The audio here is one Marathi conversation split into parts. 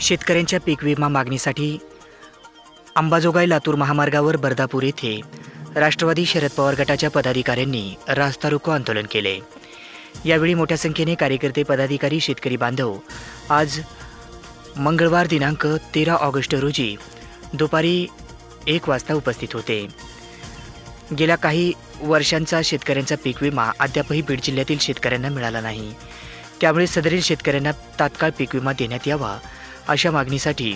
शेतकऱ्यांच्या पीक विमा मागणीसाठी अंबाजोगाई लातूर महामार्गावर बर्दापूर येथे राष्ट्रवादी शरद पवार गटाच्या पदाधिकाऱ्यांनी रास्ता रोको आंदोलन केले. यावेळी मोठ्या संख्येने कार्यकर्ते पदाधिकारी शेतकरी बांधव आज मंगळवार दिनांक तेरा ऑगस्ट रोजी दुपारी एक वाजता उपस्थित होते. गेल्या काही वर्षांचा शेतकऱ्यांचा पीक विमा अद्यापही बीड जिल्ह्यातील शेतकऱ्यांना मिळाला नाही. त्यामुळे सदरील शेतकऱ्यांना तात्काळ पीक विमा देण्यात यावा अशा मागणीसाठी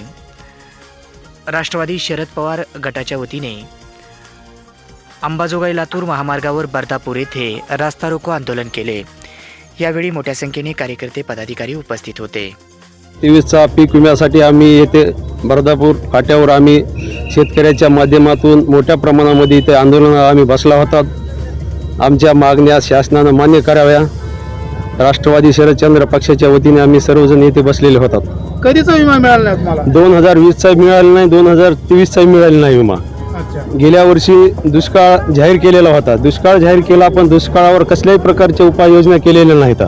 राष्ट्रवादी शरद पवार गटाच्या वतीने अंबाजोगाई लातूर महामार्गावर बर्दापूर येथे रास्ता रोको आंदोलन केले. यावेळी मोठ्या संख्येने कार्यकर्ते पदाधिकारी उपस्थित होते. तेवीसचा पीक विम्यासाठी आम्ही येथे बर्दापूर फाट्यावर आम्ही शेतकऱ्याच्या माध्यमातून मोठ्या प्रमाणामध्ये इथे आंदोलनाला आम्ही बसला होता. आमच्या मागण्या शासनानं मान्य कराव्या. राष्ट्रवादी शरदचंद्र पक्षाच्या वतीने आम्ही सर्वजण येथे बसलेले होतात. कधीचा विमा मिळाला नाही तुम्हाला? दोन हजार वीसचा मिळाला नाही दोन हजार तेवीसचा मिळाला नाही विमा. अच्छा. गेल्या वर्षी दुष्काळ जाहीर केलेला होता. दुष्काळ जाहीर केला पण दुष्काळावर कसल्याही प्रकारच्या उपाययोजना केलेल्या नाहीत.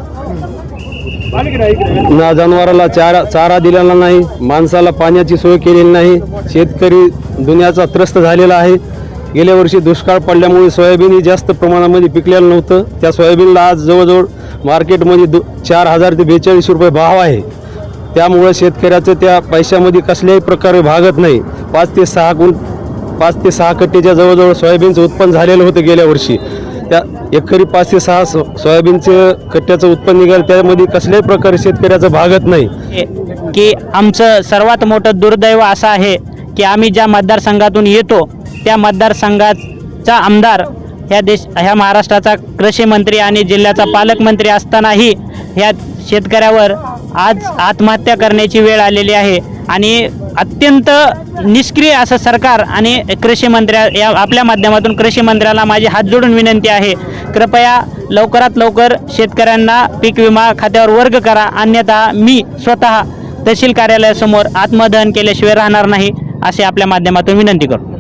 ना जनावराला चारा चारा दिलेला नाही माणसाला पाण्याची सोय केलेली नाही शेतकरी दुनियाचा त्रस्त झालेला आहे. गेल्या वर्षी दुष्काळ पडल्यामुळे सोयाबीन ही जास्त प्रमाणामध्ये पिकलेलं नव्हतं. त्या सोयाबीनला आज जवळजवळ मार्केटमध्ये दो चार हजार ते बेचाळीस रुपये भाव आहे. त्यामुळं शेतकऱ्याचं त्या पैशामध्ये कसल्याही प्रकारे भागत नाही. पाच ते सहा गुण पाच ते सहा कट्टेच्या जवळजवळ सोयाबीनचं उत्पन्न झालेलं होतं गेल्या वर्षी. त्या एकरी पाच ते सहा सो सोयाबीनचं कट्ट्याचं उत्पन्न निघालं त्यामध्ये कसल्याही प्रकारे शेतकऱ्याचं भागत नाही. की आमचं सर्वात मोठं दुर्दैव असं आहे की आम्ही ज्या मतदारसंघातून येतो त्या मतदारसंघाचा आमदार ह्या देश ह्या महाराष्ट्राचा कृषी मंत्री आणि जिल्ह्याचा पालकमंत्री असतानाही ह्या शेतकऱ्यावर आज आत्महत्या करण्याची वेळ आलेली आहे आणि अत्यंत निष्क्रिय असं सरकार आणि कृषी मंत्र्या या आपल्या माध्यमातून कृषी मंत्र्याला माझी हात जोडून विनंती आहे. कृपया लवकरात लवकर शेतकऱ्यांना पीक विमा खात्यावर वर्ग करा. अन्यथा मी स्वतः तहसील कार्यालयासमोर आत्मदहन केल्याशिवाय राहणार नाही असे आपल्या माध्यमातून विनंती करतो.